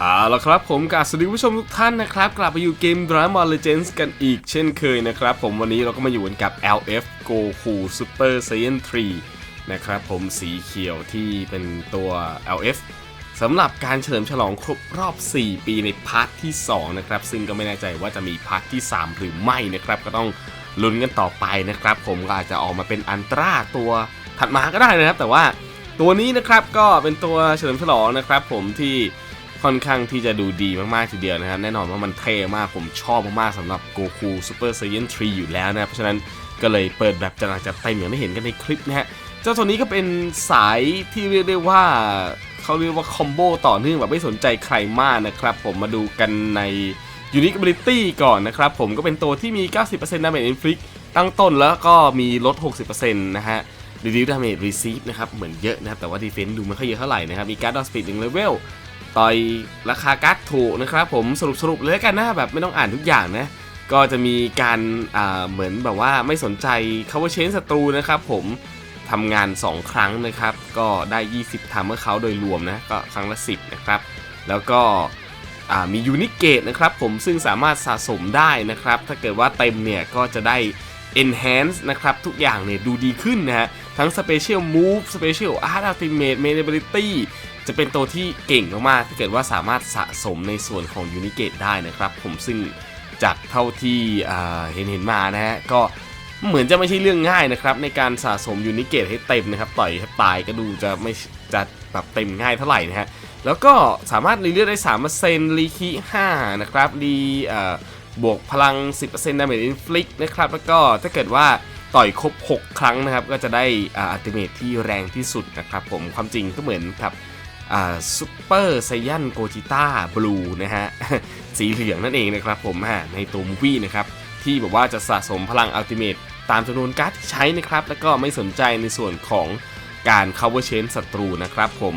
เอาละครับผมกับสวัสดีผู้ชมทุกท่านนะครับ กลับไปอยู่เกม Drama Legends กันอีกเช่นเคยนะครับ ผมวันนี้เราก็มาอยู่กันกับ LF Goku Super Saiyan 3 นะครับผมสีเขียวที่เป็นตัว LF สำหรับการเฉลิมฉลองครบรอบ 4 ปีในพาร์ทที่ 2 นะครับ ซึ่งก็ไม่แน่ใจว่าจะมีพาร์ทที่ 3 หรือไม่นะครับ ก็ต้องลุ้นกันต่อไปนะครับ ผมก็อาจจะออกมาเป็นอันตราตัวถัดมาก็ได้นะครับ แต่ว่าตัวนี้นะครับก็เป็นตัวเฉลิมฉลองนะครับ ผมที่ ค่อนข้างที่จะดูดีมากๆทีเดียวนะครับแน่นอนว่ามันเท่มากผมชอบมากๆสำหรับ Goku Super Saiyan 3อยู่แล้วนะเพราะฉะนั้นก็เลยเปิดแบบจัดหนักจัดเต็มอย่างที่เห็นกันในคลิปนะฮะเจ้าตัวนี้ก็เป็นสายที่เรียกได้ว่าเขาเรียกว่าคอมโบต่อเนื่องแบบไม่สนใจใครมากนะครับ ผมมาดูกันใน Unique Ability ก่อนนะครับ ผมก็เป็นตัวที่มี 90% Damage Inflict ตั้งต้นแล้วก็มีลด 60%นะฮะ Reduce Damage Receive นะครับ เหมือนเยอะนะครับ แต่ว่า Defense ดูไม่ค่อยเยอะเท่าไหร่นะครับ มีการ์ดอ Speed 1 Level ต่อยราคาการ์ดถูกนะครับผมสรุปสรุปเลยกันนะแบบไม่ต้องอ่านทุกอย่างนะก็จะมีการเหมือนแบบว่าไม่สนใจ cover chain ศัตรูนะครับผมทำงาน 2 ครั้งนะครับ ก็ได้ 20ทำเมื่อเขาโดยรวมนะก็ครั้งละ 10 นะครับ แล้วก็มียูนิเกตนะครับผมซึ่งสามารถสะสมได้นะครับ ถ้าเกิดว่าเต็มเนี่ยก็จะได้ enhance นะครับ ทุกอย่างเนี่ยดูดีขึ้นนะฮะ ทั้ง special move special art ultimate Manability จะเป็นตัวที่เก่งมากๆถ้าเกิดว่าสามารถสะสมในส่วนของยูนิเกตได้นะครับ ผมซึ่งจากเท่าที่เห็นเห็นมานะฮะ ก็เหมือนจะไม่ใช่เรื่องง่ายนะครับ ในการสะสมยูนิเกตให้เต็มนะครับ ต่อยให้ตายก็ดูจะไม่จะแบบเต็มง่ายเท่าไหร่นะฮะ แล้วก็สามารถรีเลือดได้3%รีคี5นะครับรีเอ่อ บวกพลัง 10% damage inflict นะครับ แล้วก็ถ้าเกิดว่าต่อยครบ 6 ครั้งนะครับ ก็จะได้อัลติเมทที่แรงที่สุดนะครับผมความจริงก็เหมือนกับซูเปอร์ไซยันโกจิต้าบลูนะฮะ สีเหลืองนั่นเองนะครับผมฮะในตัวมูวี่นะครับ ที่แบบว่าจะสะสมพลังอัลติเมทตามจำนวนการ์ดที่ใช้นะครับ แล้วก็ไม่สนใจในส่วนของการ cover chain ศัตรูนะครับผม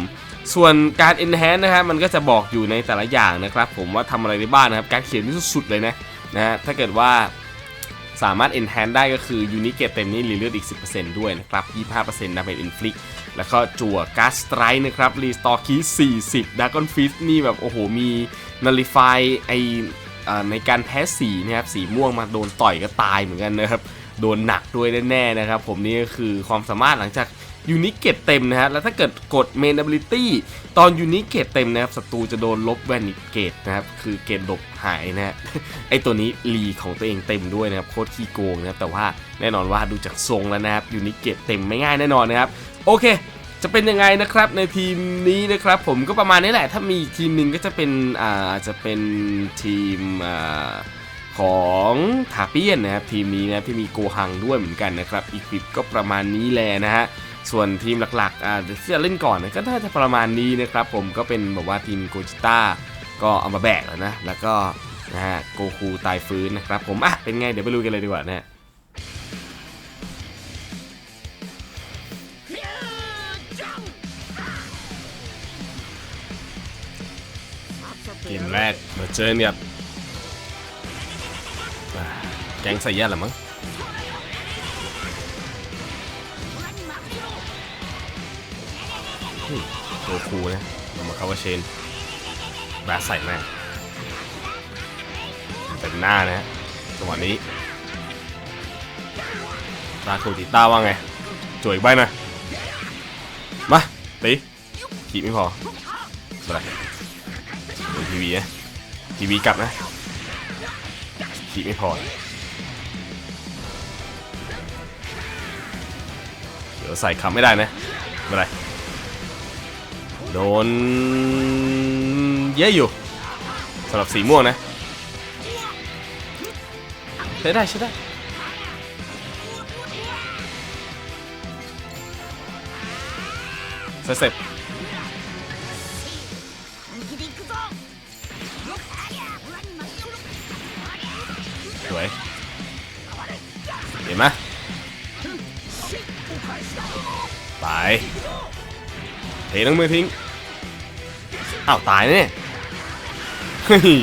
ส่วนการ enhance นะฮะมันก็จะบอกอยู่ในแต่ละอย่างนะครับผมว่าทำอะไรได้บ้างนะครับ การเขียนที่สุดๆเลยนะ นะฮะถ้าเกิดว่าสามารถ enhance ได้ก็คือ unique เกตเต็มนี่รีเลือดอีก 10%ด้วยนะครับ 25% damage inflict แล้วก็จั่วการ์ดสไตร์นะครับ restore key 40 dragon fist นี่แบบโอ้โห มี nullify ไอเอ่อในการแพ้สีนะครับสีม่วงมาโดนต่อยก็ตายเหมือนกันนะครับ โดนหนักด้วยแน่ๆนะครับ ผมนี่ก็คือความสามารถหลังจาก ยูนิเกตเต็มนะฮะ แล้วถ้าเกิดกดเมน ability ตอนยูนิเกตเต็มนะครับ ศัตรูจะโดนลบแวนิเกตนะครับ คือเกตลบหายนะฮะ ไอตัวนี้รีของตัวเองเต็มด้วยนะครับ โคตรขี้โกงนะครับ แต่ว่าแน่นอนว่าดูจากทรงแล้วนะครับ ยูนิเกตเต็มไม่ง่ายแน่นอนนะครับ โอเคจะเป็นยังไงนะครับในทีมนี้นะครับ ผมก็ประมาณนี้แหละ ถ้ามีทีมหนึ่งก็จะเป็นอ่าจจะเป็นทีมอ่าของทาเปียนนะครับทีมนี้นะที่มีโกฮังด้วยเหมือนกันนะครับอีพิปก็ประมาณนี้แหละนะฮะ ส่วนทีมหลักๆอ่าที่จะเล่นก่อนนะก็น่าจะประมาณนี้นะครับผมก็เป็นแบบว่าทีมโกจิต้าก็เอามาแบกแล้วนะ แล้วก็นะฮะโกคูตายฟื้นนะครับผมอะเป็นไงเดี๋ยวไปดูกันเลยดีกว่านะฮะเกมแรกมาเจอเนี่ยแก๊งใส่ยันเหรอมั้ง โกคูนะเรามาเข้าว่าเชนแบสใส่แม่เต็มหน้านะฮะจังหวะนี้ตาโคติต้าว่าไงจ่วยอีกใบหน่อยมาตีขีไม่พออะไรดูทีวีนะทีวีกลับนะขีไม่พอเดี๋ยวใส่คำไม่ได้นะไม่เป็นไร โดนเยอะอยู่สำหรับสีม่วงนะใช้ได้ใช้ได้เสร็จเสร็จสวยเห็นไหมไปเททั้งมือทิ้ง อ้าวตายเนี่ยเฮ้ย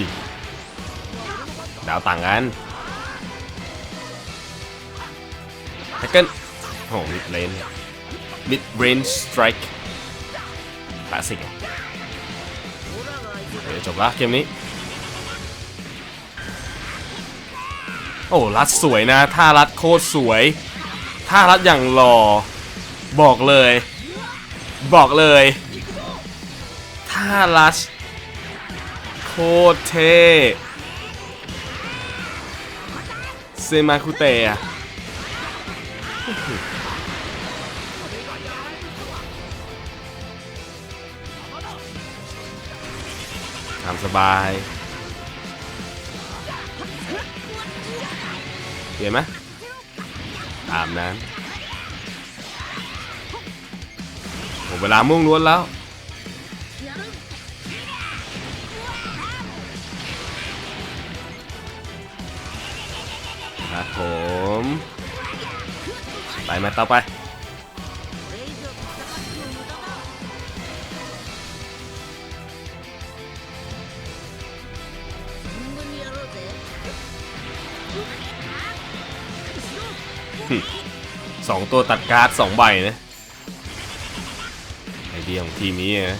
ดาวต่างกันแท็กเกิลโอ้มิดเลนมิดเรนสไตร์คลาสสิกเออจะจบละเกมนี้ โอ้รัดสวยนะท่ารัดโคตรสวยท่ารัดอย่างหล่อ บอกเลย บอกเลย ท่ารัดโคตรเท่เซมาคุเตะตามสบายเห็นไหมตามนั้นหมดเวลามุ่งล้วนแล้ว ครับผมไปมาต่อไปสองตัวตัดการ์ดสองใบนะไอเดียของทีมนี้นะ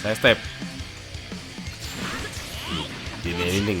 ใช้สเต็ปดีเลยนิดหนึ่ง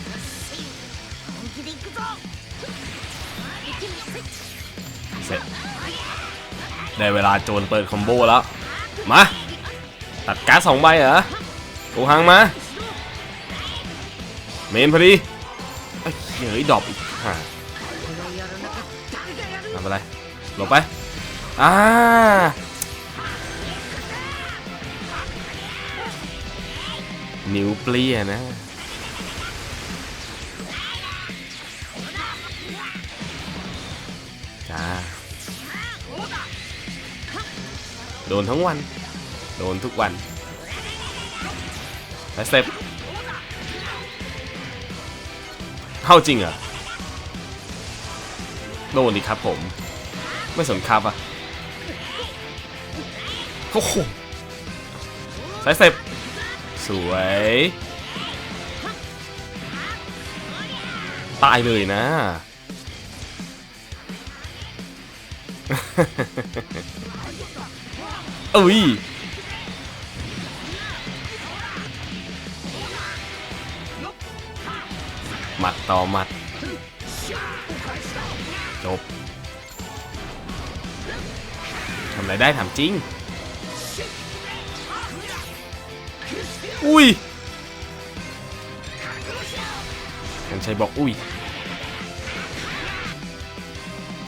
ได้เวลาโจนเปิดคอมโบแล้ว มา ตัดการ์ดสองใบเหรอกูหังมา เมนพอดีเฮ้ยดรอปอีกห่าทำอะไรหลบไป อ่านิ้วเปลี่ยนะ โดนทั้งวัน โดนทุกวันไปสเต็ปเข้าจริงเหรอ โดนดิครับผม ไม่สนครับอะโอ้โหสายสเต็ปสวย ตายเลยนะ เอ้ยหมัดต่อหมัด จบ ทำอะไรได้ถามจริง อุ้ยกันชัยบอกอุ้ย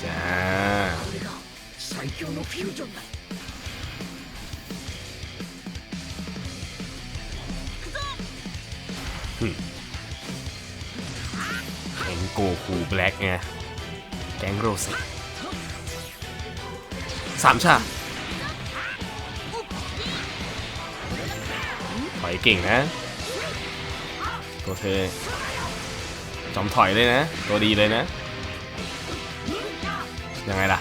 จ้า คูแบล็กไง แก๊งโรสสามชาถอยเก่งนะ ตัวเธอจอมถอยเลยนะ ตัวดีเลยนะ ยังไงล่ะ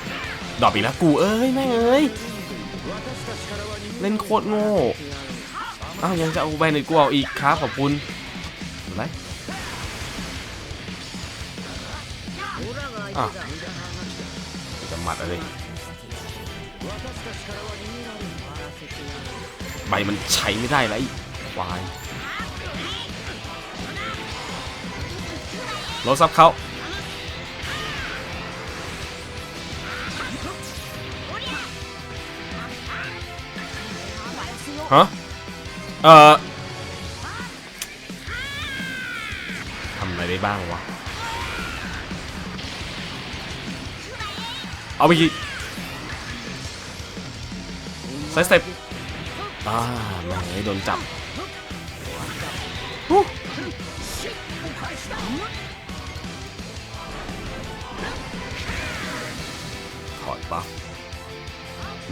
ดอปอีกแล้วกูเอ้ย แม่งเอ้ย เล่นโคตรโง่ อ้าว ยังจะเอาไปในกูเอาอีกครับขอบคุณ อะไร อะจะหมัดอะไรใบมันใช้ไม่ได้แล้วไอ้ควายโลซับเขาฮะ เอ่อทำอะไรได้บ้างวะ เอาไปกี่ไซสเต็ปอ่าแม่งไอ้โดนจับฮู้ถอดบัฟ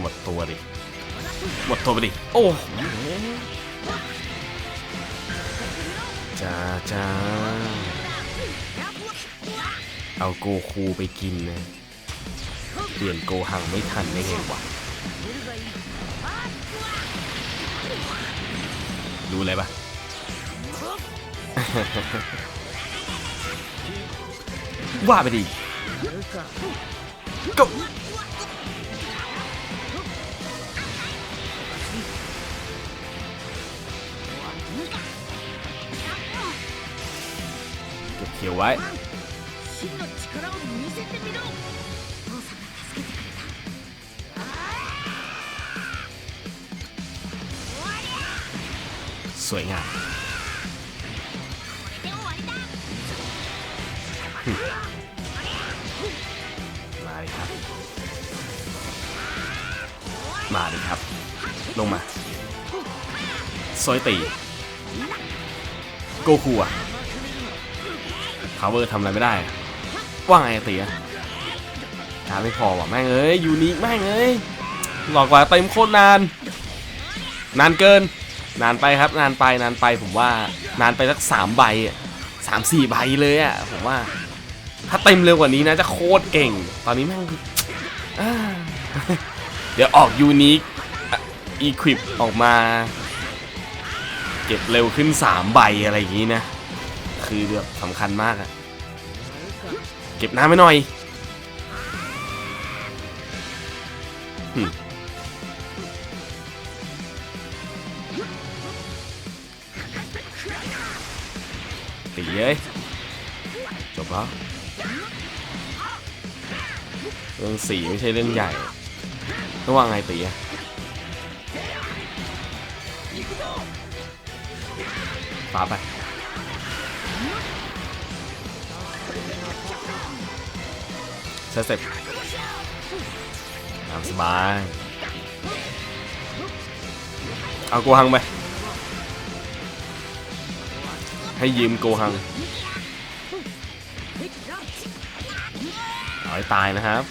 หมดตัวดิ หมดตัวไปดิ โอ้จ้าจ้าเอาโกคูไปกินนะ เปลี่ยนโกหังไม่ทันได้ไงวะดูอะไรปะว่าไปดิก็เก็บเขียวไว้ วยงามมาเลยครับ มาเลยครับ ลงมาซอยตีโกคูอะพาวเวอร์ทำอะไรไม่ได้ ว่างไงตีอะหาไม่พอว่ะแม่งเอ้ยยูนิคแม่งเอ้ยหลอกว่าเต็มโคตรนาน นานเกิน นานไปครับนานไปนานไปผมว่านานไปสักสามใบสามสี่ใบเลยอะผมว่า ถ้าเต็มเร็วกว่านี้นะจะโคตรเก่ง ตอนนี้แม่งเดี๋ยวออกยูนิคอีควิปออกมา เก็บเร็วขึ้น3ใบอะไรอย่างนี้นะ คือแบบสำคัญมากอะเก็บน้ำไว้หน่อย ตีเอ้ยจบแล้วเรื่องสีไม่ใช่เรื่องใหญ่ต้องว่าไงตีอะปาไปใช้เสร็จตามสบาย เอาโกหังไป ให้ยืมโกหังเอาให้ตายนะครับ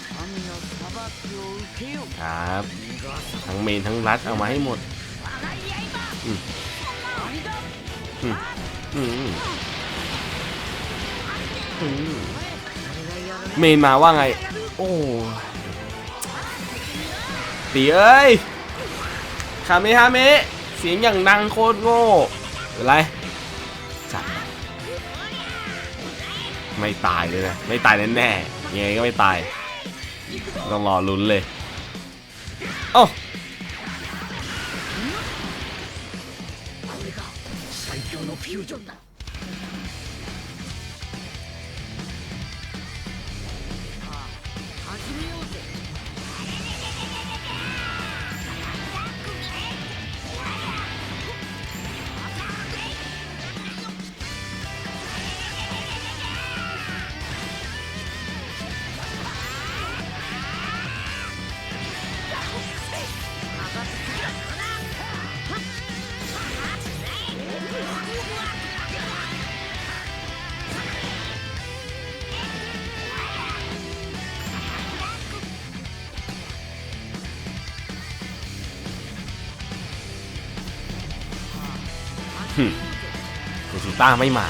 ครับ ทั้งเมนทั้งรัดเอามาให้หมดอืมอืมอืมอืมเมนมาว่าไง โอ้ตีเอ้ยคาเมฮาเมะเสียงอย่างดังโคตรโง่เป็นไร ไม่ตายเลยนะ ไม่ตายแน่ๆยังไงก็ไม่ตาย ต้องรอลุ้นเลยเอ้าโกซู ต้าไม่มา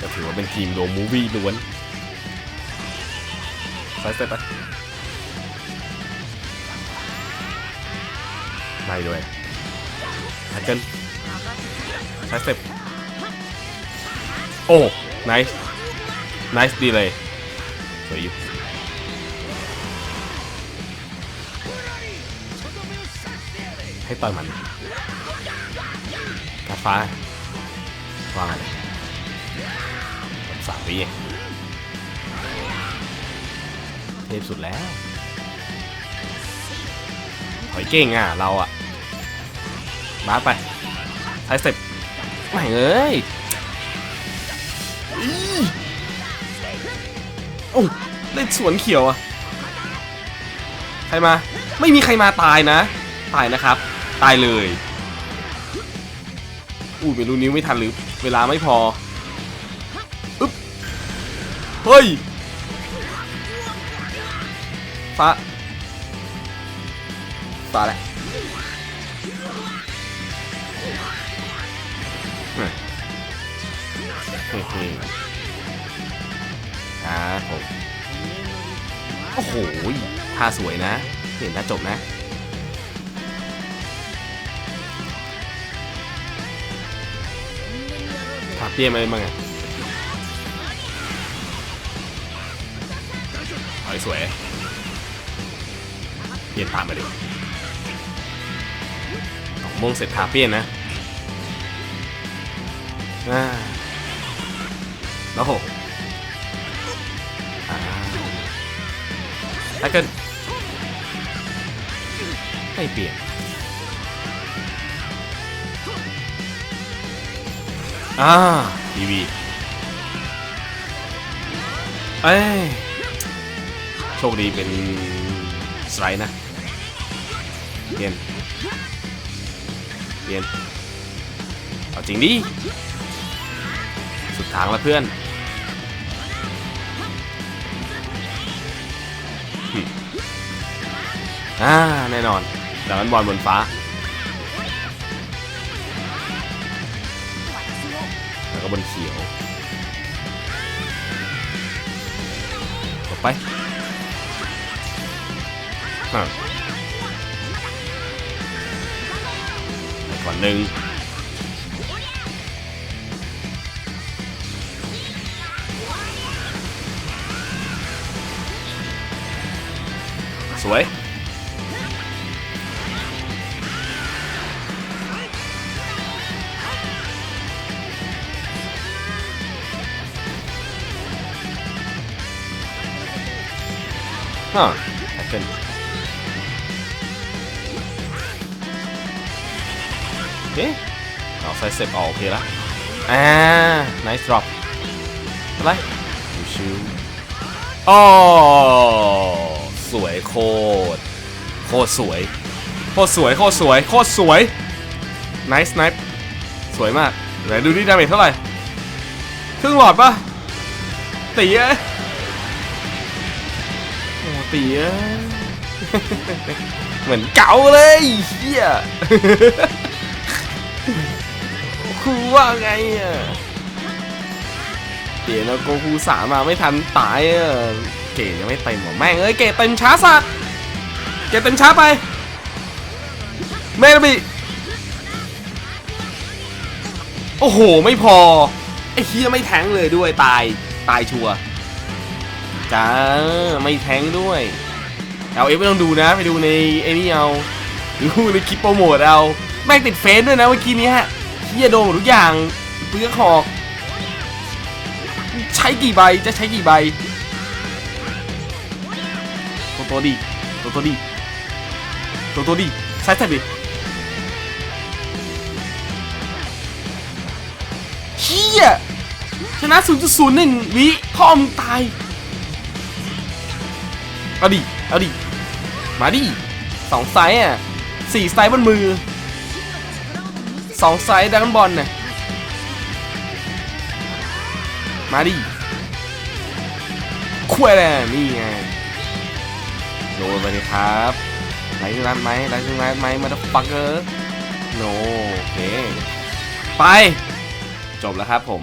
ก็ถือว่าเป็นทีมโดมูวี่ล้วนไปสเต็ปไปไม่ด้วยหัดกันใช้สเต็ปโอ้ nice nice ดีเลยสวยอยู่ ต่อยมันกาฟ้าว่าไรแบบสามวิเทพสุดแล้วถอยเก่งอะ เราอะบาสไปใช้สเต็ปไม่เอ้ยอีโอ้เล่นสวนเขียวอะ ใครมา ไม่มีใครมาตายนะ ตายนะครับ ตายเลยอู้ไม่รู้นิ้วไม่ทันหรือ เวลาไม่พออึ๊บเฮ้ยฟ้าฟ้าแหละน่ะเฮ้ๆครับผมโอ้โหท่าสวยนะ เห็นท่าจบนะ ถาเปี้ยนอะไรบ้างอะเฮ้ยสวยเปลี่ยนตามมาดิดอกม่วงเสร็จทาเปี้ยนนะแล้วหอ่าถ้าเกิดไม่เปลี่ยน อ่าดีวีเอ้ยโชคดีเป็นสไลด์นะเปลี่ยนเปลี่ยนเอาจริงดิ สุดทางแล้วเพื่อนอ่าแน่นอนดังนั้นบอลบนฟ้า บนเขียวต่อไปก่อนหนึ่งสวย ฮะแท็กเกิลโอเอาไซเสร็จออกโอเคแล้วอ่า nice drop อะไรชิวๆอ๋อสวยโคตร โคตรสวย โคตรสวย โคตรสวย โคตรสวย nice nice สวยมาก ไหนดูดิดาเมจเท่าไหร่ครึ่งหลอดปะตีเอ้ ยโอ้ตีเอ้ยเหมือนเก่าเลยเฮียคูว่าไงอะเดี๋ยวนะโกคูสามมาไม่ทันตายอะเกรดยังไม่เต็มหรอแม่งเอ้ยเกรดเต็มช้าสัตว์เกรดเต็มช้าไปเมนาบิโอ้โห ไม่พอ ไอ้เฮียไม่แทงเลยด้วยตาย ตายชัวร์ จ้าไม่แทงด้วย เอาเอฟไม่ต้องดูนะ ไปดูในไอ้นี่เอาดูในคลิปโปรโมทเอาแม่งติดเฟซด้วยนะเมื่อกี้นี้ยเฮียโดนหมทุกอย่างเปลือกหอกใช้กี่ใบจะใช้กี่ใบตัวตัวดีตัวตัวดีตัวตัวดีใช้แทบดิเฮียชนะ0.01วิพ่อมึงตาย เอาดิ เอาดิ มาดิสองไซส์อะสี่ไซส์บนมือสองไซส์ดักบอลน่ะมาดิคุยแหละนี่ไงโดนไปเลยครับไรซึ่งร้านไหมไรซึ่งร้านไหมมาดฟักเกอร์โนโอเค ไป จบแล้วครับผม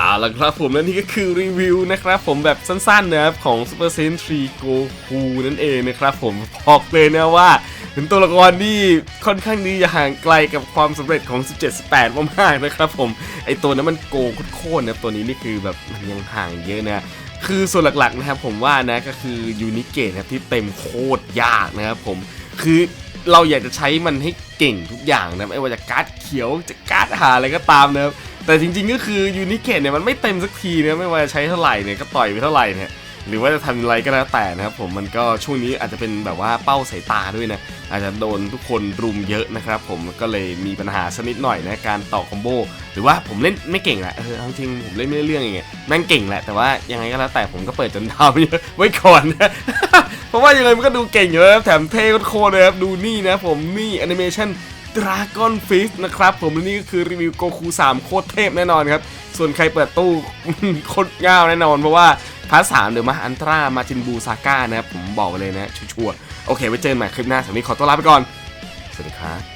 เอาละครับผมและนี่ก็คือรีวิวนะครับผมแบบสั้นๆนะครับของ Super Saiyan 3 Goku นั่นเองนะครับผมบอกเลยนะว่าเป็นตัวละครที่ค่อนข้างดีอย่าห่างไกลกับความสำเร็จของ 17 18 มากๆนะครับผมไอตัวนั้นมันโกงโคตรนะตัวนี้นี่คือแบบมันยังห่างเยอะนะคือส่วนหลักๆนะครับผมว่านะก็คือยูนิเกตนะครับที่เต็มโคตรยากนะครับผมคือเราอยากจะใช้มันให้เก่งทุกอย่างนะไม่ว่าจะการ์ดเขียวจะการ์ดหาอะไรก็ตามนะครับ แต่จริงๆก็คือยูนิเกตเนี่ยมันไม่เต็มสักทีนะไม่ว่าจะใช้เท่าไหร่เนี่ยก็ต่อยไปเท่าไหร่เนี่ยหรือว่าจะทำอะไรก็แล้วแต่นะครับผมมันก็ช่วงนี้อาจจะเป็นแบบว่าเป้าสายตาด้วยนะอาจจะโดนทุกคนรุมเยอะนะครับผมก็เลยมีปัญหาสักนิดหน่อยนะการต่อคอมโบหรือว่าผมเล่นไม่เก่งแหละเออจริงผมเล่นไม่ได้เรื่องอย่างเงี้ยแม่งเก่งแหละแต่ว่ายังไงก็แล้วแต่ผมก็เปิดจนดาวเยอะไว้ก่อนนะเพราะว่ายังไงมันก็ดูเก่งอยู่แล้วแถมเท่โคตรเลยครับดูนี่นะผมนี่แอนิเมชั่น ดราก้อนฟิสนะครับผมและนี่ก็คือรีวิวโกคู3 โคตรเทพแน่นอนครับ ส่วนใครเปิดตู้โคตรง่าวแน่นอน เพราะว่าพาร์ทสามเดี๋ยวมาอันตรามาจินบูซาก้านะครับผมบอกไปเลยนะชัวร์ๆโอเคไว้เจอกันใหม่คลิปหน้าสำหรับวันนี้ขอตัวลาไปก่อน สวัสดีครับ